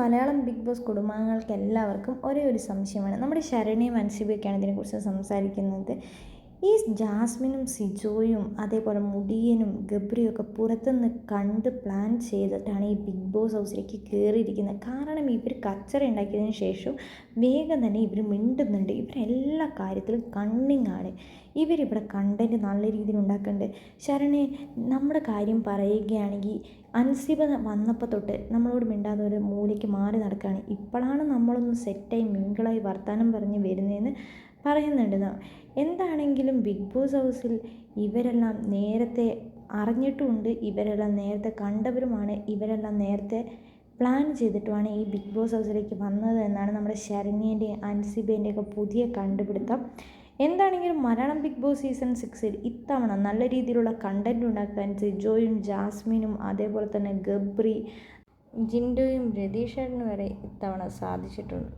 Malayalam big boss കുടുംബാംഗങ്ങൾക്ക് എല്ലാവർക്കും ഒരേ ഒരു സംശയമാണ്. നമ്മുടെ ശരണ്യയും അൻസിബയൊക്കെയാണ് ഇതിനെക്കുറിച്ച് സംസാരിക്കുന്നത്. ഈ ജാസ്മിനും സിജോയും അതേപോലെ മുടിയനും ഗബ്രിയും ഒക്കെ പുറത്തുനിന്ന് കണ്ട് പ്ലാൻ ചെയ്തിട്ടാണ് ഈ ബിഗ് ബോസ് ഹൗസിലേക്ക് കയറിയിരിക്കുന്നത് കാരണം ഇവർ കച്ചറ ഉണ്ടാക്കിയതിന് ശേഷം വേഗം തന്നെ ഇവർ മിണ്ടുന്നുണ്ട്. ഇവരെല്ലാ കാര്യത്തിലും കണ്ണിങ്ങാണ് ഇവരിവിടെ കണ്ടന്റ് നല്ല രീതിയിൽ ഉണ്ടാക്കുന്നുണ്ട്. ശരണേ നമ്മുടെ കാര്യം പറയുകയാണെങ്കിൽ അൻസിബ വന്നപ്പോൾ തൊട്ട് നമ്മളോട് മിണ്ടാതെ ഒരു മൂലയ്ക്ക് മാറി നടക്കുകയാണ്. ഇപ്പോഴാണ് നമ്മളൊന്ന് സെറ്റായി മിങ്കിളായി വർത്തമാനം പറഞ്ഞ് വരുന്നതെന്ന് പറയുന്നുണ്ട് എന്താണെങ്കിലും ബിഗ് ബോസ് ഹൗസിൽ ഇവരെല്ലാം നേരത്തെ അറിഞ്ഞിട്ടുമുണ്ട് ഇവരെല്ലാം നേരത്തെ കണ്ടവരുമാണ്. ഇവരെല്ലാം നേരത്തെ പ്ലാൻ ചെയ്തിട്ടുമാണ് ഈ ബിഗ് ബോസ് ഹൗസിലേക്ക് വന്നത് എന്നാണ് നമ്മുടെ ശരണ്യന്റെയും അൻസിബേന്റെയൊക്കെ പുതിയ കണ്ടുപിടുത്തം. എന്താണെങ്കിലും മലയാളം ബിഗ് ബോസ് സീസൺ സിക്സിൽ ഇത്തവണ നല്ല രീതിയിലുള്ള കണ്ടന്റ് ഉണ്ടാക്കാൻ സിജോയും ജാസ്മിനും അതേപോലെ തന്നെ ഗബ്രി ജിൻഡോയും രതീഷേട്ടനും വരെ ഇത്തവണ സാധിച്ചിട്ടുണ്ട്.